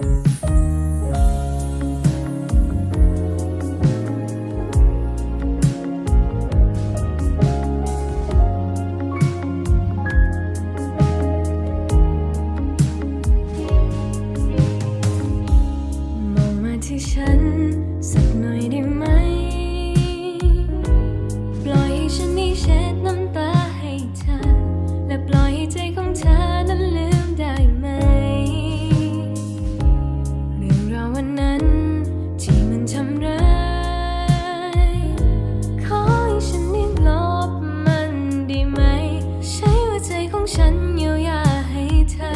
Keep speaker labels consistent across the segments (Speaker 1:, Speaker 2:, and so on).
Speaker 1: Bye. เยียวยาให้เธอ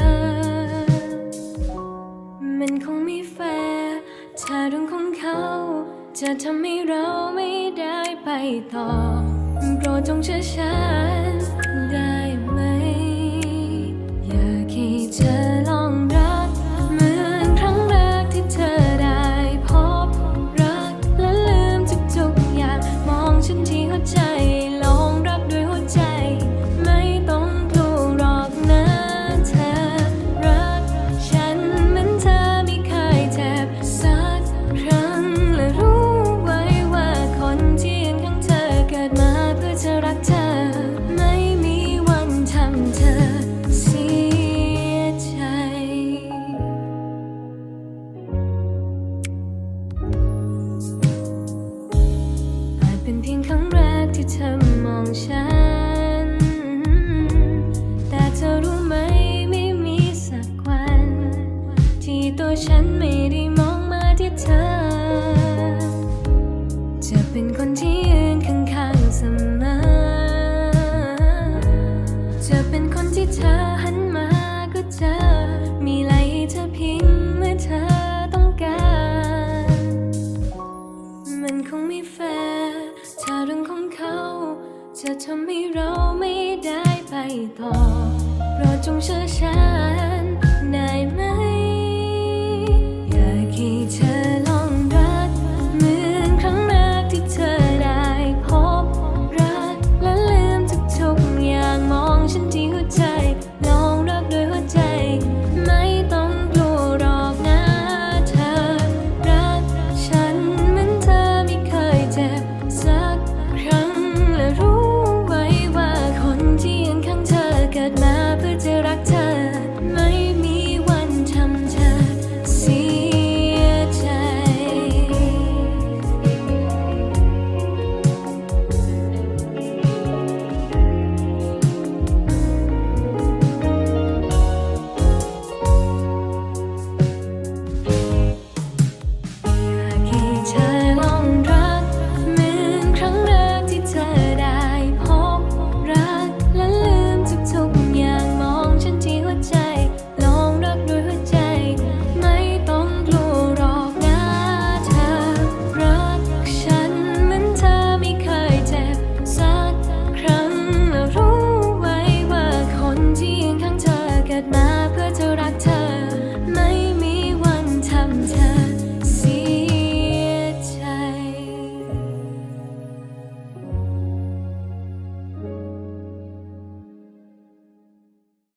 Speaker 1: มันคงไม่แฟร์ถ้าเวงของเขา จะทำให้เราไม่ได้ไปต่อโปรดจงเชื่อฉัน ว่าฉันไม่ได้มองมาที่เธอ จะเป็นคนที่ยืนข้างๆเสมอ จะเป็นคนที่เธอหันมาก็เจอ มีไหลเธอพิงเมื่อเธอต้องการ มันคงไม่แฟร์ถ้าเรื่องของเขา จะทำให้เราไม่ได้ไปต่อ โปรดจงเชื่อฉัน could I tell?